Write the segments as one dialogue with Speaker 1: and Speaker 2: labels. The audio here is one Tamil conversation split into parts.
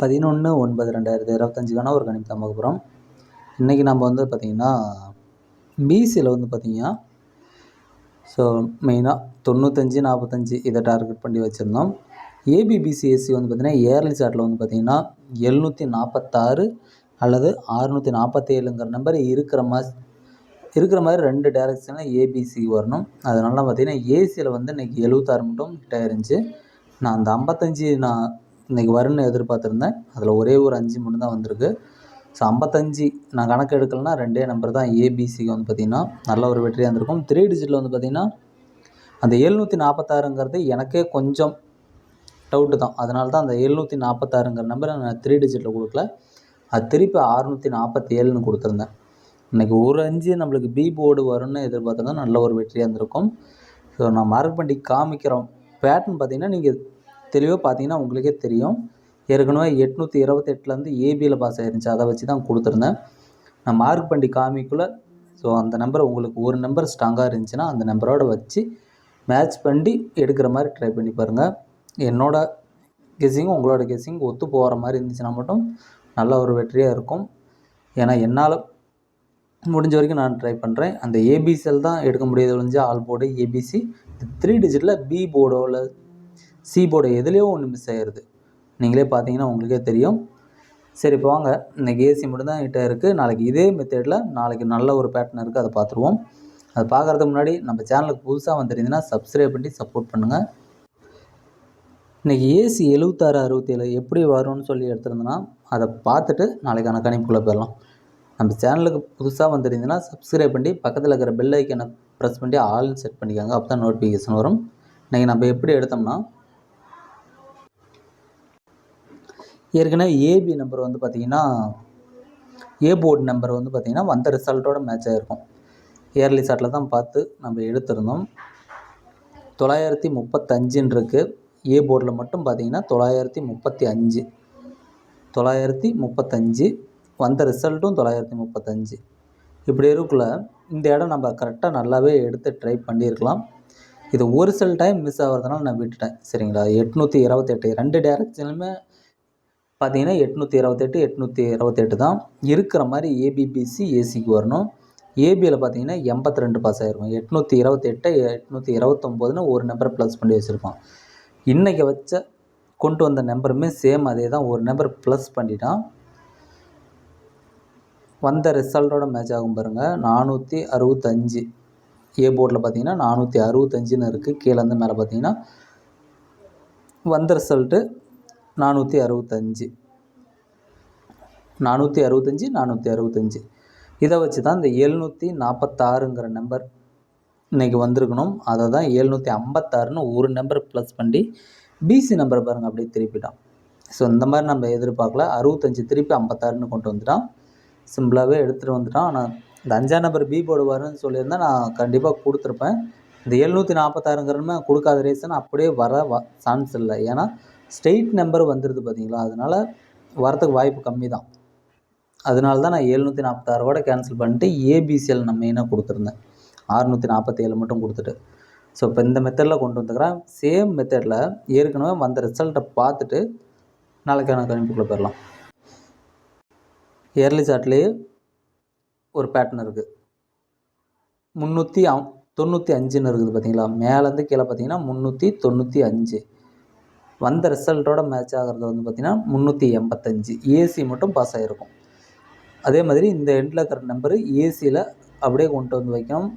Speaker 1: பதினொன்று ஒன்பது ரெண்டாயிரத்தி இருபத்தஞ்சுக்கான ஒரு கணிப்பு தான் பார்க்க போகிறோம் இன்றைக்கி நம்ம வந்து பார்த்திங்கன்னா பிசியில் வந்து பார்த்திங்கன்னா ஸோ மெயினாக தொண்ணூத்தஞ்சு நாற்பத்தஞ்சு இதை டார்கெட் பண்ணி வச்சுருந்தோம். ஏபிபிசிஎஸ்சி வந்து பார்த்திங்கன்னா இயர்லி சார்ட்டில் வந்து பார்த்திங்கன்னா எழுநூற்றி நாற்பத்தாறு அல்லது அறுநூற்றி நாற்பத்தேழுங்கிற நம்பர் இருக்கிற மாதிரி இருக்கிற மாதிரி ரெண்டு டேரக்ஷனில் ஏபிசி வரணும். அதனால பார்த்திங்கன்னா ஏசியில் வந்து இன்றைக்கி எழுபத்தாறு மட்டும் ஹிட் ஆயிருந்துச்சு. நான் அந்த ஐம்பத்தஞ்சு நான் இன்றைக்கி வரும்னு எதிர்பார்த்துருந்தேன். அதில் ஒரே ஒரு அஞ்சு மட்டும் தான் வந்திருக்கு. ஸோ ஐம்பத்தஞ்சு நான் கணக்கு எடுக்கலைன்னா ரெண்டே நம்பர் தான் ஏபிசிக்கு வந்து பார்த்திங்கன்னா நல்ல ஒரு வெற்றியாக இருந்திருக்கும். த்ரீ டிஜிட்டில் வந்து பார்த்திங்கன்னா அந்த எழுநூற்றி நாற்பத்தாறுங்கிறது எனக்கே கொஞ்சம் டவுட்டு தான். அதனால தான் அந்த எழுநூற்றி நாற்பத்தாறுங்கிற நம்பரை நான் த்ரீ டிஜிட்டில் கொடுக்கல. அது திருப்பி அறுநூற்றி நாற்பத்தி ஏழுன்னு கொடுத்துருந்தேன். இன்றைக்கி ஒரு அஞ்சு நம்மளுக்கு பி போர்டு வரும்னு எதிர்பார்த்தா நல்ல ஒரு வெற்றியாக இருந்திருக்கும். ஸோ நான் மார்க் பண்ணி காமிக்கிறோம். பேட்டர்ன் பார்த்திங்கன்னா நீங்கள் தெளிவாக பார்த்தீங்கன்னா உங்களுக்கே தெரியும். ஏற்கனவே எட்நூற்றி இருபத்தெட்டுலேருந்து ஏபியில் பாஸ் ஆயிருந்துச்சு. அதை வச்சு தான் கொடுத்துருந்தேன். நான் மார்க் பண்ணி காமிக்குள்ளே ஸோ அந்த நம்பர் உங்களுக்கு ஒரு நம்பர் ஸ்ட்ராங்காக இருந்துச்சுன்னா அந்த நம்பரோட வச்சு மேட்ச் பண்ணி எடுக்கிற மாதிரி ட்ரை பண்ணி பாருங்கள் என்னோட கெஸ்ஸிங்கும் உங்களோட கெஸ்ஸிங் ஒத்து போகிற மாதிரி இருந்துச்சுன்னா மட்டும் நல்ல ஒரு வெற்றியாக இருக்கும். ஏன்னா என்னால் முடிஞ்ச வரைக்கும் நான் ட்ரை பண்ணுறேன் அந்த ஏபிசிஎல் தான் எடுக்க முடியாது ஒழிஞ்சு ஆல் போர்டு ஏபிசி த்ரீ டிஜிட்டில் பி போர்டோ இல்லை சி போர்டு எதுலேயோ ஒன்று மிஸ் ஆயிடுது நீங்களே பார்த்தீங்கன்னா உங்களுக்கே தெரியும். சரி இப்போ வாங்க. இன்றைக்கி ஏசி மட்டும்தான் கிட்டே இருக்குது நாளைக்கு இதே மெத்தேடில் நாளைக்கு நல்ல ஒரு பேட்டர்ன் இருக்குது அதை பார்த்துருவோம். அதை பார்க்குறதுக்கு முன்னாடி நம்ம சேனலுக்கு புதுசாக வந்துருந்தீங்கன்னா சப்ஸ்கிரைப் பண்ணி சப்போர்ட் பண்ணுங்கள் இன்றைக்கி ஏசி எழுபத்தாறு அறுபத்தேழு எப்படி வரும்னு சொல்லி எடுத்திருந்தேன்னா அதை பார்த்துட்டு நாளைக்கான கணிப்புக்குள்ளே போயிடலாம். நம்ம சேனலுக்கு புதுசாக வந்துருந்தீங்கன்னா சப்ஸ்கிரைப் பண்ணி பக்கத்தில் இருக்கிற பெல் ஐக்கனை ப்ரெஸ் பண்ணி ஆல் செட் பண்ணிக்கோங்க. அப்போ தான் நோட்டிஃபிகேஷன் வரும். இன்றைக்கி நம்ம எப்படி எடுத்தோம்னா ஏற்கனவே ஏபி நம்பர் வந்து பார்த்திங்கன்னா ஏ போர்டு நம்பர் வந்து பார்த்திங்கன்னா வந்த ரிசல்ட்டோட மேட்ச் ஆகிருக்கும் இயர்லி சாட்டில் தான் பார்த்து நம்ம எடுத்திருந்தோம். தொள்ளாயிரத்தி முப்பத்தஞ்சுன்னு இருக்குது ஏ போர்டில் மட்டும் பார்த்திங்கன்னா தொள்ளாயிரத்தி முப்பத்தி அஞ்சு. தொள்ளாயிரத்தி முப்பத்தஞ்சு வந்த ரிசல்ட்டும் தொள்ளாயிரத்தி முப்பத்தஞ்சு. இப்படி இருக்குள்ள இந்த இடம் நம்ம கரெக்டாக நல்லாவே எடுத்து ட்ரை பண்ணியிருக்கலாம். இது ஒரு சில டைம் மிஸ் ஆகிறதுனால நான் விட்டுட்டேன். சரிங்களா? எட்நூற்றி இருபத்தெட்டு. ரெண்டு டேரக்ஷனுமே பார்த்தீங்கன்னா எட்நூற்றி இருபத்தெட்டு எட்நூற்றி இருபத்தெட்டு தான். இருக்கிற மாதிரி ஏபிபிசி ஏசிக்கு வரணும். ஏபியில் பார்த்தீங்கன்னா எண்பத்தி ரெண்டு பாஸ் ஆகிருக்கும் எட்நூற்றி இருபத்தெட்டு எட்நூற்றி இருபத்தொம்போதுன்னு ஒரு நம்பர் ப்ளஸ் பண்ணி வச்சுருப்போம் இன்றைக்கி வச்ச கொண்டு வந்த நம்பருமே சேம் அதே தான். ஒரு நம்பர் ப்ளஸ் பண்ணிட்டான். வந்த ரிசல்ட்டோட மேட்ச் ஆகும் பாருங்கள் நானூற்றி அறுபத்தஞ்சு. ஏ போர்டில் பார்த்தீங்கன்னா நானூற்றி அறுபத்தஞ்சுன்னு இருக்குது கீழேருந்து மேலே பார்த்தீங்கன்னா வந்த ரிசல்ட்டு நானூற்றி அறுபத்தஞ்சு. நானூற்றி அறுபத்தஞ்சி நானூற்றி அறுபத்தஞ்சி. இதை வச்சு தான் இந்த எழுநூற்றி நாற்பத்தாறுங்கிற நம்பர் இன்றைக்கி வந்திருக்கணும். அதை தான் எழுநூற்றி ஐம்பத்தாறுன்னு ஒரு நம்பர் ப்ளஸ் பண்ணி பிசி நம்பர் பாருங்கள் அப்படியே திருப்பிட்டான். ஸோ இந்த மாதிரி நம்ம எதிர்பார்க்கல. அறுபத்தஞ்சி திருப்பி ஐம்பத்தாறுன்னு கொண்டு வந்துட்டான். சிம்பிளாகவே எடுத்துகிட்டு வந்துட்டான். ஆனால் இந்த அஞ்சாம் நம்பர் பி போடுவாருன்னு சொல்லியிருந்தா நான் கண்டிப்பாக கொடுத்துருப்பேன். இந்த எழுநூற்றி நாற்பத்தாறுங்கிறமே கொடுக்காத ரீசன் அப்படியே வர வ சான்ஸ் இல்லை. ஏன்னா ஸ்டெயிட் நம்பர் வந்துடுது பார்த்தீங்களா? அதனால் வரத்துக்கு வாய்ப்பு கம்மி தான் அதனால தான் நான் எழுநூற்றி நாற்பத்தாறு கேன்சல் பண்ணிட்டு ஏபிசிஎல் நம்ம மெயினாக கொடுத்துருந்தேன். அறுநூற்றி நாற்பத்தேழு மட்டும் கொடுத்துட்டு. ஸோ இப்போ இந்த மெத்தடில் கொண்டு வந்துக்கிறேன். சேம் மெத்தடில் ஏற்கனவே வந்த ரிசல்ட்டை பார்த்துட்டு நாளைக்கான கணிப்புக்குள்ளே போயிடலாம் இயர்லி சார்ட்லேயே ஒரு பேட்டர்ன் இருக்குது முந்நூற்றி தொண்ணூற்றி அஞ்சுன்னு இருக்குது பார்த்தீங்களா? மேலேருந்து கீழே பார்த்தீங்கன்னா முந்நூற்றி தொண்ணூற்றி அஞ்சு. வந்த ரிசல்ட்டோட மேட்ச் ஆகிறது வந்து பார்த்திங்கன்னா முந்நூற்றி எண்பத்தஞ்சு. ஏசி மட்டும் பாஸ் ஆகிருக்கும் அதே மாதிரி இந்த எண்டில் இருக்கிற நம்பரு ஏசியில் அப்படியே கொண்டு வந்து வைக்கணும்.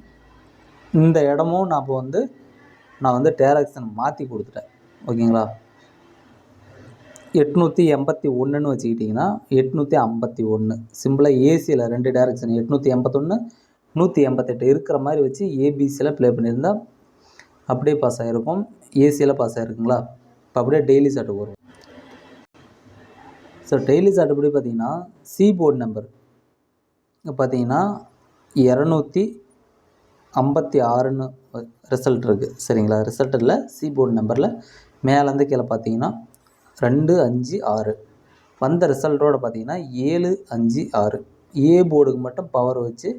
Speaker 1: இந்த இடமும் நான் இப்போ வந்து நான் வந்து டேரக்ஷன் மாற்றி கொடுத்துட்டேன். ஓகேங்களா? எட்நூற்றி எண்பத்தி ஒன்றுன்னு வச்சுக்கிட்டிங்கன்னா எட்நூற்றி ஐம்பத்தி ஒன்று சிம்பிளாக ஏசியில் ரெண்டு டேரக்ஷன் எட்நூற்றி எண்பத்தொன்று நூற்றி எண்பத்தெட்டு இருக்கிற மாதிரி வச்சு ஏபிசியில் ப்ளே பண்ணியிருந்தால் அப்படியே பாஸ் ஆகிருக்கும் ஏசியில் பாஸ் ஆகிருக்குங்களா அப்படியே டெய்லி சார்ட்டு வரும் ஸோ டெய்லி சார்ட் பார்த்தீங்கன்னா சி போர்டு நம்பர் பார்த்தீங்கன்னா இரநூத்தி ஐம்பத்தி ஆறுன்னு ரிசல்ட் இருக்குது சரிங்களா ரிசல்ட்டில் சி போர்டு நம்பரில் மேலேருந்து கீழே பார்த்தீங்கன்னா ரெண்டு அஞ்சு ஆறு. வந்த ரிசல்ட்டோட பார்த்தீங்கன்னா ஏழு அஞ்சு ஆறு. ஏ போர்டுக்கு மட்டும் பவர் வச்சு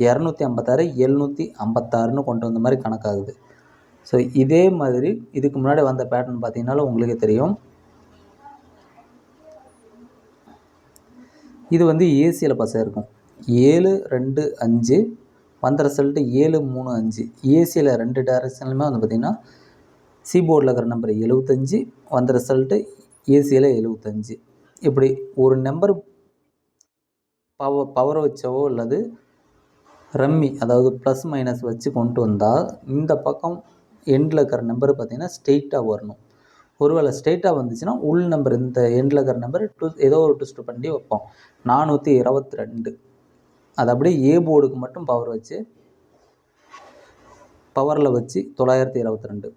Speaker 1: இரநூத்தி ஐம்பத்தாறு எழுநூற்றி ஐம்பத்தாறுன்னு கொண்டு வந்த மாதிரி கணக்காகுது. ஸோ இதே மாதிரி இதுக்கு முன்னாடி வந்த பேட்டர்ன் பார்த்தீங்கன்னாலும் உங்களுக்கே தெரியும். இது வந்து ஏசியில் பசை இருக்கும். ஏழு ரெண்டு அஞ்சு. வந்த ரிசல்ட்டு ஏழு மூணு அஞ்சு. ஏசியில் ரெண்டு டேரக்ஷன்லையுமே வந்து பார்த்திங்கன்னா சிபோர்டில் இருக்கிற நம்பர் எழுபத்தஞ்சி வந்த ரிசல்ட்டு ஏசியில் எழுபத்தஞ்சி இப்படி ஒரு நம்பர் பவர் பவர் வச்சவோ அல்லது ரம்மி அதாவது ப்ளஸ் மைனஸ் வச்சு கொண்டு வந்தால் இந்த பக்கம் எண்டில் இருக்கிற நம்பர் பார்த்திங்கன்னா ஸ்ட்ரெயிட்டாக வரணும். ஒருவேளை ஸ்ட்ரெயிட்டாக வந்துச்சுன்னா உள் நம்பர் இந்த எண்டில் இருக்கிற நம்பர் டூ ஏதோ ஒரு ட்விஸ்ட் பண்ணி வைப்போம். நானூற்றி இருபத்தி ரெண்டு அது அப்படியே ஏ போர்டுக்கு மட்டும் பவர் வச்சு பவரில் வச்சு தொள்ளாயிரத்தி இருபத்தி ரெண்டு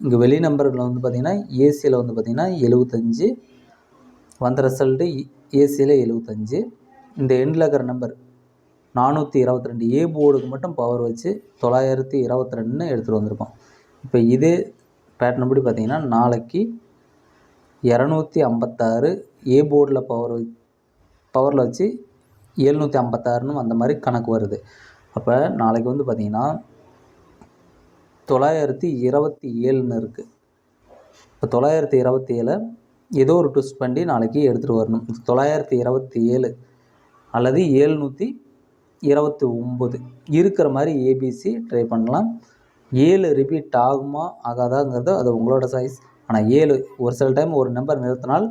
Speaker 1: இங்கே வெளி நம்பர்கள் வந்து பார்த்திங்கன்னா ஏசியில் வந்து பார்த்திங்கன்னா எழுபத்தஞ்சு. வந்த ரிசல்ட்டு ஏசியில் எழுபத்தஞ்சு. இந்த எண்டில் இருக்கிற நம்பர் நானூற்றி இருபத்தி ரெண்டு ஏ போர்டுக்கு மட்டும் பவர் வச்சு தொள்ளாயிரத்தி இருபத்தி ரெண்டுன்னு எடுத்துகிட்டு வந்திருக்கோம். இப்போ இதே பேட்டர்ன் படி பார்த்திங்கன்னா நாளைக்கு இரநூத்தி ஐம்பத்தாறு ஏ போர்டில் பவர் பவரில் வச்சு எழுநூற்றி ஐம்பத்தாறுன்னு அந்த மாதிரி கணக்கு வருது. அப்போ நாளைக்கு வந்து பார்த்திங்கன்னா தொள்ளாயிரத்தி இருபத்தி ஏழுன்னு இருக்குது இப்போ தொள்ளாயிரத்தி இருபத்தி ஏழை ஏதோ ஒரு ட்விஸ்ட் பண்ணி நாளைக்கு எடுத்துகிட்டு வரணும். தொள்ளாயிரத்தி இருபத்தி ஏழு அல்லது ஏழ்நூற்றி இருபத்தி ஒம்பது இருக்கிற மாதிரி ஏபிசி ட்ரை பண்ணலாம். ஏழு ரிப்பீட் ஆகுமா ஆகாதாங்கிறது அது உங்களோட சாய்ஸ் ஆனால் ஏழு ஒரு சில டைம் ஒரு நம்பர் நிறுத்தினால்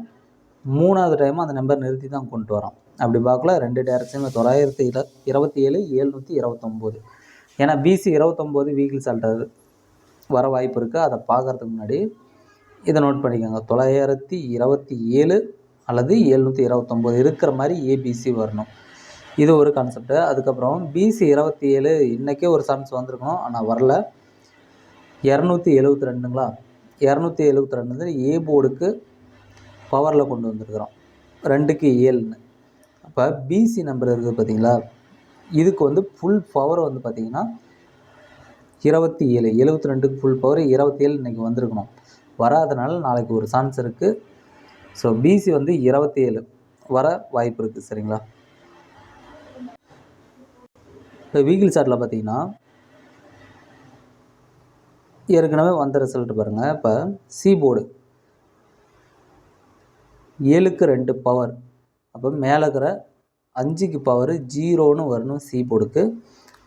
Speaker 1: மூணாவது டைம் அந்த நம்பர் நிறுத்தி தான் கொண்டு வரோம். அப்படி பார்க்கல ரெண்டு டேரக்ஷனில் தொள்ளாயிரத்தி இர இருபத்தி ஏழு ஏழ்நூற்றி இருபத்தொம்போது. ஏன்னா பிசி இருபத்தொம்போது வீக்கில் சால்டர் வர வாய்ப்பு இருக்குது அதை பார்க்குறதுக்கு முன்னாடி இதை நோட் பண்ணிக்கோங்க. தொள்ளாயிரத்தி இருபத்தி ஏழு அல்லது ஏழ்நூற்றி இருபத்தொம்போது இருக்கிற மாதிரி ஏபிசி வரணும். இது ஒரு கான்செப்ட்டு அதுக்கப்புறம் பிசி இருபத்தி ஏழு இன்றைக்கே ஒரு சான்ஸ் வந்திருக்கணும். ஆனால் வரல. இரநூத்தி எழுபத்தி ரெண்டுங்களா? இரநூத்தி எழுபத்தி ரெண்டு வந்து ஏ போர்டுக்கு பவரில் கொண்டு வந்திருக்கிறோம். ரெண்டுக்கு ஏழுன்னு. அப்போ பிசி நம்பர் இருக்குது பார்த்தீங்களா இதுக்கு வந்து ஃபுல் பவர் வந்து பார்த்திங்கன்னா இருபத்தி ஏழு எழுபத்தி ரெண்டுக்கு ஃபுல் பவர் இருபத்தி ஏழு இன்றைக்கி வந்திருக்கணும். வராதனால நாளைக்கு ஒரு சான்ஸ் இருக்குது ஸோ பிசி வந்து இருபத்தி ஏழு. வர வாய்ப்பு இருக்குது சரிங்களா? இப்போ வீக்கில் சார்ட்டில் பார்த்தீங்கன்னா ஏற்கனவே வந்த ரிசல்ட் பாருங்கள் இப்போ சி போர்டு ஏழுக்கு ரெண்டு பவர் அப்போ மேலே இருக்கிற அஞ்சுக்கு பவர் ஜீரோன்னு வரணும் சி போர்டுக்கு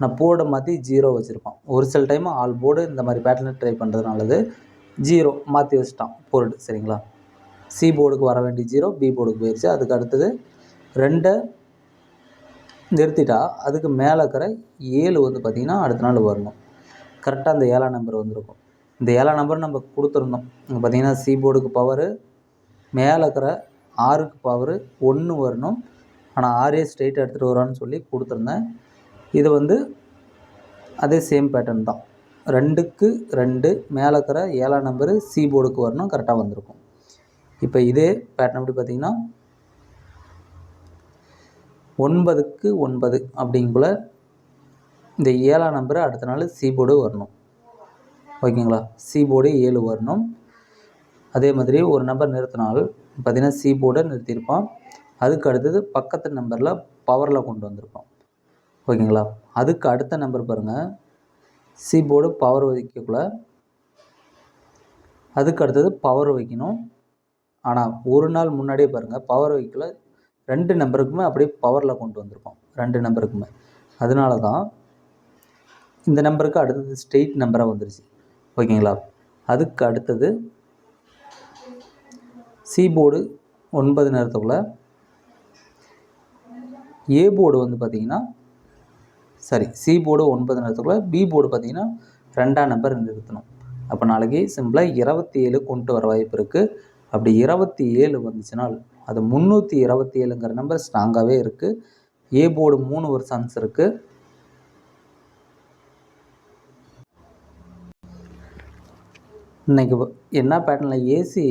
Speaker 1: நான் போர்டை மாற்றி ஜீரோ வச்சுருப்பான். ஒரு சில டைம் ஆல் போர்டு இந்த மாதிரி பேட்டர்னை ட்ரை பண்ணுறதுனாலது ஜீரோ மாற்றி வச்சுட்டான் போர்டு சரிங்களா? சி போர்டுக்கு வர வேண்டிய ஜீரோ பி போர்டுக்கு போயிடுச்சு அதுக்கு அடுத்தது ரெண்டை நிறுத்திட்டா அதுக்கு மேலே இருக்கிற ஏழு வந்து பார்த்திங்கன்னா அடுத்த நாள் வரணும். கரெக்டாக அந்த ஏழாம் நம்பர் வந்திருக்கும். இந்த ஏழாம் நம்பர் நம்ம கொடுத்துருந்தோம். இங்கே பார்த்திங்கன்னா சி போர்டுக்கு பவரு மேலே இருக்கிற ஆறுக்கு பவரு ஒன்று வரணும். ஆனால் ஆறே ஸ்ட்ரெயிட் எடுத்துகிட்டு வரான்னு சொல்லி கொடுத்துருந்தேன். இது வந்து அதே சேம் பேட்டர்ன் தான். ரெண்டுக்கு ரெண்டு மேலே இருக்கிற ஏழாம் நம்பரு சி போர்டுக்கு வரணும் கரெக்டாக வந்திருக்கும். இப்போ இதே பேட்டர்ன் எப்படி பார்த்தீங்கன்னா ஒன்பதுக்கு ஒன்பது அப்படிங்குள்ள இந்த ஏழாம் நம்பரு அடுத்த நாள் சி போர்டு வரணும். ஓகேங்களா? சி போர்டு ஏழு வரணும். அதே மாதிரி ஒரு நம்பர் நிறுத்தினால் பார்த்திங்கன்னா சி போர்டை நிறுத்தியிருப்பான். அதுக்கு அடுத்தது பக்கத்து நம்பரில் பவரில் கொண்டு வந்திருப்பான். ஓகேங்களா? அதுக்கு அடுத்த நம்பர் பாருங்கள் சி போர்டு பவர் வைக்கக்குள்ள. அதுக்கு அடுத்தது பவர் வைக்கணும். ஆனால் ஒரு நாள் முன்னாடியே பாருங்கள் பவர் வைக்கல. ரெண்டு நம்பருக்குமே அப்படியே பவரில் கொண்டு வந்திருக்கோம் ரெண்டு நம்பருக்குமே அதனால தான் இந்த நம்பருக்கு அடுத்தது ஸ்ட்ரெயிட் நம்பராக வந்துருச்சு. ஓகேங்களா? அதுக்கு அடுத்தது சி போர்டு ஒன்பது நேரத்துக்குள்ள. ஏ போர்டு வந்து பார்த்திங்கன்னா சாரி சி போர்டு ஒன்பது நேரத்துக்குள்ள பி போர்டு பார்த்திங்கன்னா ரெண்டாம் நம்பர் நிறுத்தணும். அப்போ நாளைக்கு சிம்பிளாக இருபத்தி ஏழு கொண்டு வர வாய்ப்பு இருக்குது அப்படி இருபத்தி ஏழு வந்துச்சுன்னா அது முந்நூற்றி இருபத்தி ஏழுங்கிற நம்பர் ஸ்ட்ராங்காகவே இருக்குது ஏ போர்டு மூணு ஒரு சான்ஸ் இருக்குது இன்றைக்கி என்ன பேட்டர்னில் ஏசி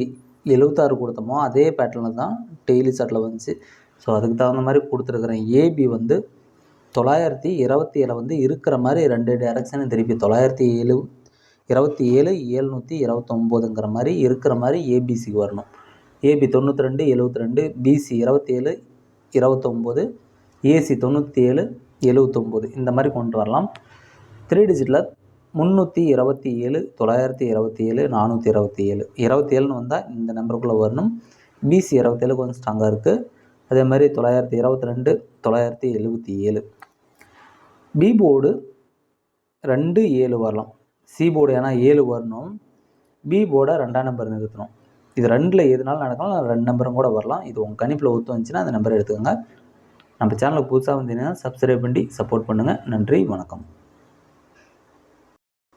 Speaker 1: எழுபத்தாறு கொடுத்தோமோ அதே பேட்டர்னில் தான் டெய்லி சாட்டில் வந்துச்சு. ஸோ அதுக்கு தகுந்த மாதிரி கொடுத்துருக்குறேன் ஏபி வந்து தொள்ளாயிரத்தி இருபத்தி ஏழு வந்து இருக்கிற மாதிரி ரெண்டு டேரக்ஷனும் திருப்பி தொள்ளாயிரத்தி ஏழு இருபத்தி ஏழு ஏழ்நூற்றி இருபத்தொம்போதுங்கிற மாதிரி இருக்கிற மாதிரி ஏபிசிக்கு வரணும். ஏபி தொண்ணூற்றி ரெண்டு எழுபத்தி ரெண்டு பிசி இருபத்தி ஏழு இருபத்தொம்போது ஏசி தொண்ணூற்றி ஏழு எழுபத்தொம்போது இந்த மாதிரி கொண்டு வரலாம். த்ரீ டிஜிட்டில் முந்நூற்றி இருபத்தி ஏழு தொள்ளாயிரத்தி இருபத்தி ஏழு நானூற்றி இருபத்தி ஏழு. இருபத்தி ஏழுன்னு வந்தால் இந்த நம்பருக்குள்ளே வரணும். பிசி இருபத்தேழு கொஞ்சம் ஸ்ட்ராங்காக இருக்குது அதே மாதிரி தொள்ளாயிரத்தி இருபத்தி ரெண்டு தொள்ளாயிரத்தி எழுபத்தி ஏழு. பி போர்டு ரெண்டு ஏழு வரலாம். சி போர்டு ஏன்னா ஏழு வரணும். பி போர்டை ரெண்டாம் நம்பர் நிறுத்தணும். இது ரெண்டில் எதுனாலும் நடக்கலாம் ரெண்டு நம்பரும் கூட வரலாம். இது உங்கள் கணிப்பில் ஒத்து வந்துச்சுன்னா அந்த நம்பரை எடுத்துக்கோங்க. நம்ம சேனலுக்கு புதுசாக வந்தீங்கன்னா சப்ஸ்கிரைப் பண்ணி சப்போர்ட் பண்ணுங்கள் நன்றி வணக்கம்.